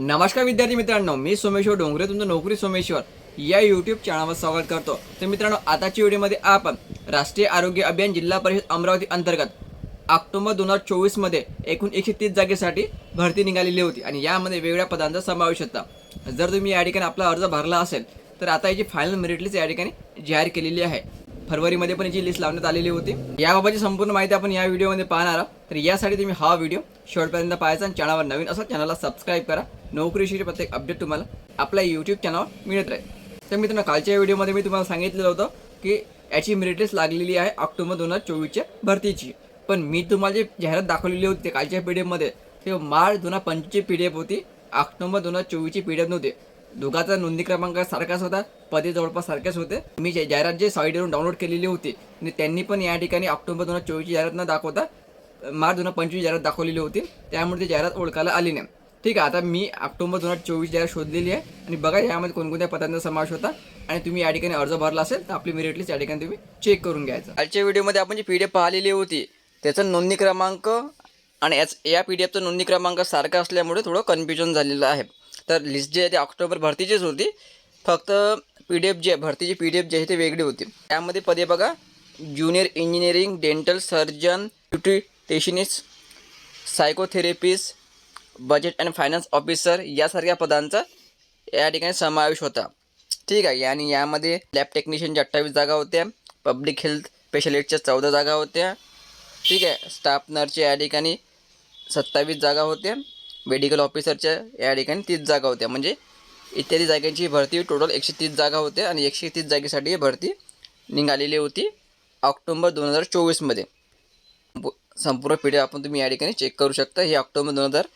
नमस्कार विद्यार्थी मित्रांनो मी सोमेश्वर डोंगरे तुमचं नोकरी सोमेश्वर या यूट्यूब चॅनलवर स्वागत करतो. तर मित्रांनो आताच्या व्हिडिओमध्ये आपण राष्ट्रीय आरोग्य अभियान जिल्हा परिषद अमरावती अंतर्गत ऑक्टोबर दोन हजार चोवीसमध्ये एकूण एकशे तीस जागेसाठी भरती निघालेली होती आणि यामध्ये वेगवेगळ्या पदांचा समावेश होता. जर तुम्ही या ठिकाणी आपला अर्ज भरला असेल तर आता याची फायनल मेरिट लिस्ट या ठिकाणी जाहीर केलेली आहे. फरवरीमध्ये पण याची लिस्ट लावण्यात आलेली होती. याबाबतची संपूर्ण माहिती आपण या व्हिडिओमध्ये पाहणार आहोत. तर यासाठी तुम्ही हा व्हिडिओ शेवटपर्यंत पाहायचा आणि चॅनलवर नवीन असा चॅनलला सबस्क्राईब करा. नोकरीशी प्रत्येक अपडेट तुम्हाला आपल्या यूट्यूब चॅनलवर मिळत राहील. तर मित्रांनो कालच्या व्हिडिओमध्ये मी तुम्हाला सांगितलेलं होतं की याची मेरिट लिस्ट लागलेली आहे ऑक्टोबर दोन हजार चोवीसच्या भरतीची. पण मी तुम्हाला जे जाहिरात दाखवलेली होती कालच्या पी डी एफमध्ये ते मार्च दोन हजार पंचवीसची पी डी एफ होती ऑक्टोबर दोन हजार चोवीसची पी डी एफ नव्हती. दोघाचा नोंदणी क्रमांक सारखाच होता पदे जवळपास सारखेच होते. मी जे जाहिरात जे साईडवरून डाउनलोड केलेली होती आणि त्यांनी पण या ठिकाणी ऑक्टोबर दोन हजार चोवीसची जाहिरात न दाखवता मार्च दोन हजार पंचवीस जाहिरात दाखवलेली होती. त्यामुळे ती जाहिरात ओळखायला आली नाही. ठीक आहे आता मी ऑक्टोबर दोन हजार चोवीस जाहिरात शोधलेली आहे आणि बघा यामध्ये कोणकोणत्या पदांचा समावेश होता आणि तुम्ही या ठिकाणी अर्ज भरला असेल तर आपली मेरिट लिस्ट या ठिकाणी तुम्ही चेक करून घ्यायचं. आजच्या व्हिडिओमध्ये आपण जी पी डी एफ पाहिलेली होती त्याचा नोंदणी क्रमांक आणि याच या पी डी एफचा नोंदणी क्रमांक सारखा असल्यामुळे थोडं कन्फ्युजन झालेलं आहे. तर लिस्ट जे आहे ते ऑक्टोबर भरतीचीच होती. फक्त पी डी एफ जे भरतीची पी डी एफ जे आहे ते वेगळी होती. त्यामध्ये पदे बघा junior engineering dental surgeon nutritionist psychotherapist budget and finance officer यासारख्या पदांचा या ठिकाणी समावेश होता. ठीक आहे आणि यामध्ये लॅब टेक्निशियनच्या अठ्ठावीस जागा होत्या पब्लिक हेल्थ स्पेशलिस्टच्या चौदा जागा होत्या ठीक आहे स्टाफ नर्सच्या या ठिकाणी सत्तावीस जागा होत्या मेडिकल ऑफिसरच्या या ठिकाणी तीस जागा होत्या. म्हणजे इत्यादी जागांची भरती टोटल एकशे तीस जागा होत्या आणि एकशे तीस जागेसाठी भरती निघालेली होती ऑक्टोंबर दोन हजार चोवीसमध्ये संपूर्ण पिढी आपण तुम्ही या ठिकाणी चेक करू शकता. हे ऑक्टोबर दोन हजार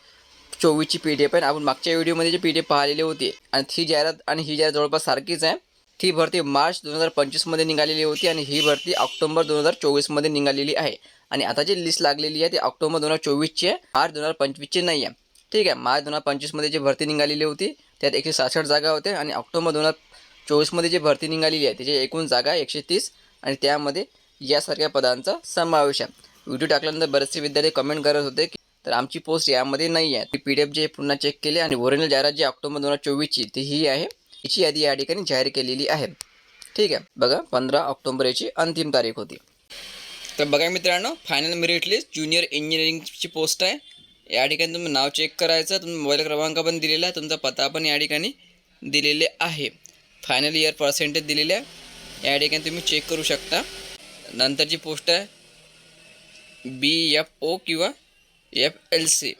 चोवीसची पी डी एफ आहे आपण मागच्या व्हिडिओमध्ये जी पी डी एफ पाहिलेली होती आणि ती जाहिरात आणि ही जाहिरात जवळपास सारखीच आहे ती भरती मार्च दोन हजार पंचवीसमध्ये निघालेली होती आणि ही भरती ऑक्टोबर दोन हजार चोवीसमध्ये निघालेली आहे. आणि आता जी लिस्ट लागलेली आहे ती ऑक्टोबर दोन हजार चोवीसची आहे मार्च दोन हजार पंचवीसची नाही आहे. ठीक आहे मार्च दोन हजार पंचवीसमध्ये जी भरती निघालेली होती त्यात एकशे सहासष्ट जागा होत्या आणि ऑक्टोबर दोन हजार चोवीसमध्ये जी भरती निघालेली आहे त्याची एकूण जागा एकशे तीस आणि त्यामध्ये यासारख्या पदांचा समावेश आहे. व्हिडिओ टाकल्यानंतर बरेचसे विद्यार्थी कमेंट करत होते की तर आमची पोस्ट यामध्ये नाही आहे. ती पी डी एफ जे पुन्हा चेक केली आणि ओरिजिनल जाहिरात जी ऑक्टोबर दोन हजार चोवीसची ती ही आहे. हिची यादी या ठिकाणी जाहीर केलेली आहे. ठीक आहे. बघा पंधरा ऑक्टोबर याची अंतिम तारीख होती. तर बघा मित्रांनो फायनल मेरिट लिस्ट ज्युनियर इंजिनिअरिंगची पोस्ट आहे. या ठिकाणी तुम्ही नाव चेक करायचं तुम्ही मोबाईल क्रमांक पण दिलेला आहे तुमचा पत्ता पण या ठिकाणी दिलेले आहे. फायनल इयर पर्सेंटेज दिलेले आहे. या ठिकाणी तुम्ही चेक करू शकता. नंतरची पोस्ट आहे. बी एफ ओ किंवा एफ एल सी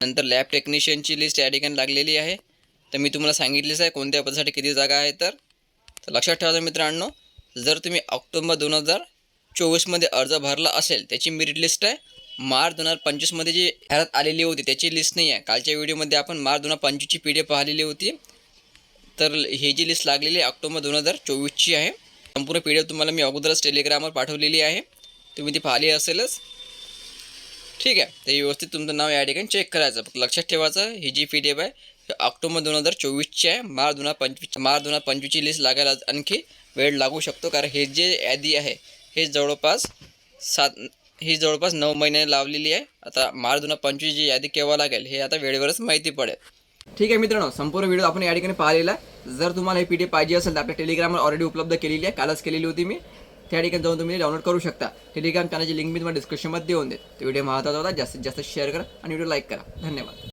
नंतर लॅब टेक्निशियनची लिस्ट या ठिकाणी लागलेली आहे. तर मी तुम्हाला सांगितलीच आहे कोणत्या पदासाठी किती जागा आहे तर. लक्षात ठेवा मित्रांनो जर तुम्ही ऑक्टोबर दोन हजार चोवीसमध्ये अर्ज भरला असेल त्याची मेरिट लिस्ट आहे. मार्च दोन हजार पंचवीसमध्ये जी जाहिरात आलेली होती त्याची लिस्ट नाही आहे कालच्या व्हिडिओमध्ये आपण मार्च दोन हजार पंचवीसची पी डी एफ पाहिलेली होती. तर ही जी लिस्ट लागलेली आहे ऑक्टोबर दोन हजार चोवीसची आहे. संपूर्ण पी डी एफ तुम्हाला मी अगोदरच टेलिग्रामवर पाठवलेली आहे. तुम्ही ती पाहिली असेलच. ठीक आहे. ते व्यवस्थित तुमचं नाव या ठिकाणी चेक करायचं. फक्त लक्षात ठेवायचं ही जी पी डी एफ आहे ऑक्टोबर दोन हजार चोवीसची आहे. मार्च दोन हजार पंचवीस मार्च दोन हजार पंचवीसची लिस्ट लागायला आणखी वेळ लागू शकतो. कारण हे जे यादी आहे हे जवळपास सात ही जवळपास नऊ महिन्याने लावलेली आहे. आता मार्च दोन हजार पंचवीस जी यादी केव्हा लागेल हे आता वेळेवरच माहिती पडेल. ठीक आहे मित्रांनो संपूर्ण व्हिडिओ आपण या ठिकाणी पाहिलेला आहे. जर तुम्हाला हे पी डी पाहिजे असेल तर आपल्या टेलिग्रामवर ऑलरेडी उपलब्ध केलेली आहे. कालच केलेली होती मी. त्या ठिकाणी जाऊन तुम्ही डाउनलोड करू शकता. टेलिग्राम चॅनलची लिंक मी तुम्हाला डिस्क्रिप्शनमध्ये देऊन दे व्हिडिओ महत्त्वाचा होता. जास्तीत जास्त शेअर करा आणि व्हिडिओ लाईक करा. धन्यवाद.